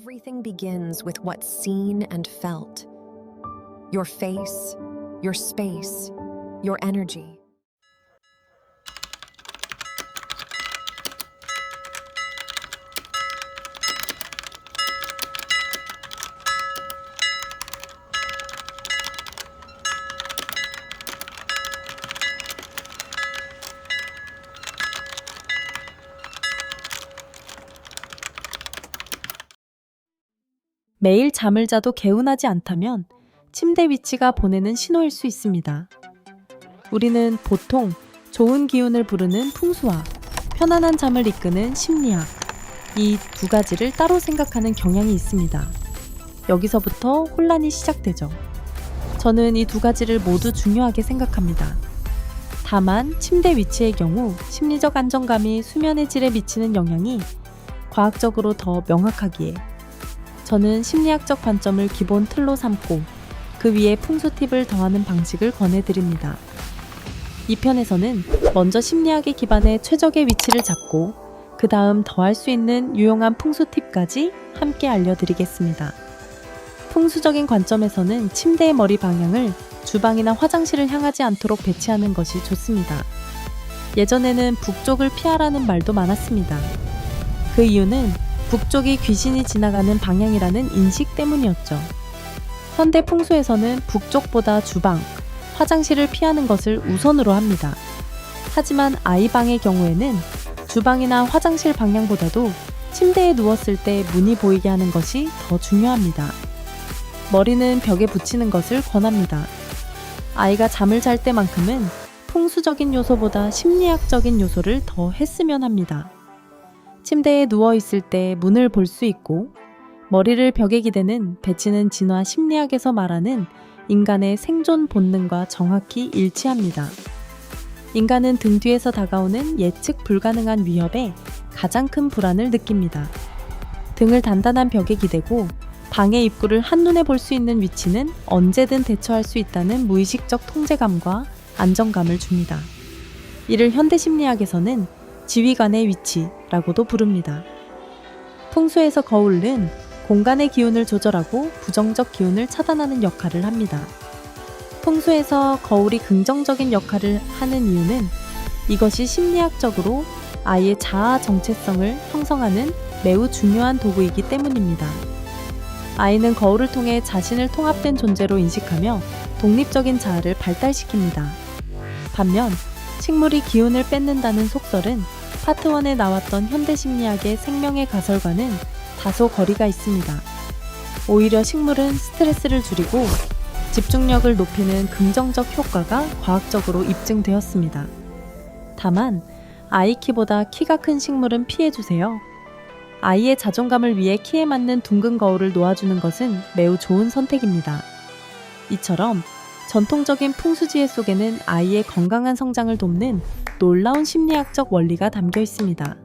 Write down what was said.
Everything begins with what's seen and felt your face, your space, your energy. 매일 잠을 자도 개운하지 않다면 침대 위치가 보내는 신호일 수 있습니다. 우리는 보통 좋은 기운을 부르는 풍수와 편안한 잠을 이끄는 심리학, 이 두 가지를 따로 생각하는 경향이 있습니다. 여기서부터 혼란이 시작되죠. 저는 이 두 가지를 모두 중요하게 생각합니다. 다만 침대 위치의 경우 심리적 안정감이 수면의 질에 미치는 영향이 과학적으로 더 명확하기에 저는 심리학적 관점을 기본 틀로 삼고 그 위에 풍수 팁을 더하는 방식을 권해드립니다. 이 편에서는 먼저 심리학에 기반해 최적의 위치를 잡고 그 다음 더할 수 있는 유용한 풍수 팁까지 함께 알려드리겠습니다. 풍수적인 관점에서는 침대의 머리 방향을 주방이나 화장실을 향하지 않도록 배치하는 것이 좋습니다. 예전에는 북쪽을 피하라는 말도 많았습니다. 그 이유는 북쪽이 귀신이 지나가는 방향이라는 인식 때문이었죠. 현대 풍수에서는 북쪽보다 주방, 화장실을 피하는 것을 우선으로 합니다. 하지만 아이 방의 경우에는 주방이나 화장실 방향보다도 침대에 누웠을 때 문이 보이게 하는 것이 더 중요합니다. 머리는 벽에 붙이는 것을 권합니다. 아이가 잠을 잘 때만큼은 풍수적인 요소보다 심리학적인 요소를 더 했으면 합니다. 침대에 누워 있을 때 문을 볼 수 있고 머리를 벽에 기대는 배치는 진화 심리학에서 말하는 인간의 생존 본능과 정확히 일치합니다. 인간은 등 뒤에서 다가오는 예측 불가능한 위협에 가장 큰 불안을 느낍니다. 등을 단단한 벽에 기대고 방의 입구를 한눈에 볼 수 있는 위치는 언제든 대처할 수 있다는 무의식적 통제감과 안정감을 줍니다. 이를 현대 심리학에서는 지휘관의 위치 라고도 부릅니다. 풍수에서 거울은 공간의 기운을 조절하고 부정적 기운을 차단하는 역할을 합니다. 풍수에서 거울이 긍정적인 역할을 하는 이유는 이것이 심리학적으로 아이의 자아 정체성을 형성하는 매우 중요한 도구이기 때문입니다. 아이는 거울을 통해 자신을 통합된 존재로 인식하며 독립적인 자아를 발달시킵니다. 반면 식물이 기운을 뺏는다는 속설은 파트 1에 나왔던 현대 심리학의 생명의 가설과는 다소 거리가 있습니다. 오히려 식물은 스트레스를 줄이고 집중력을 높이는 긍정적 효과가 과학적으로 입증되었습니다. 다만 아이 키보다 키가 큰 식물은 피해주세요. 아이의 자존감을 위해 키에 맞는 둥근 거울을 놓아주는 것은 매우 좋은 선택입니다. 이처럼 전통적인 풍수지혜 속에는 아이의 건강한 성장을 돕는 놀라운 심리학적 원리가 담겨 있습니다.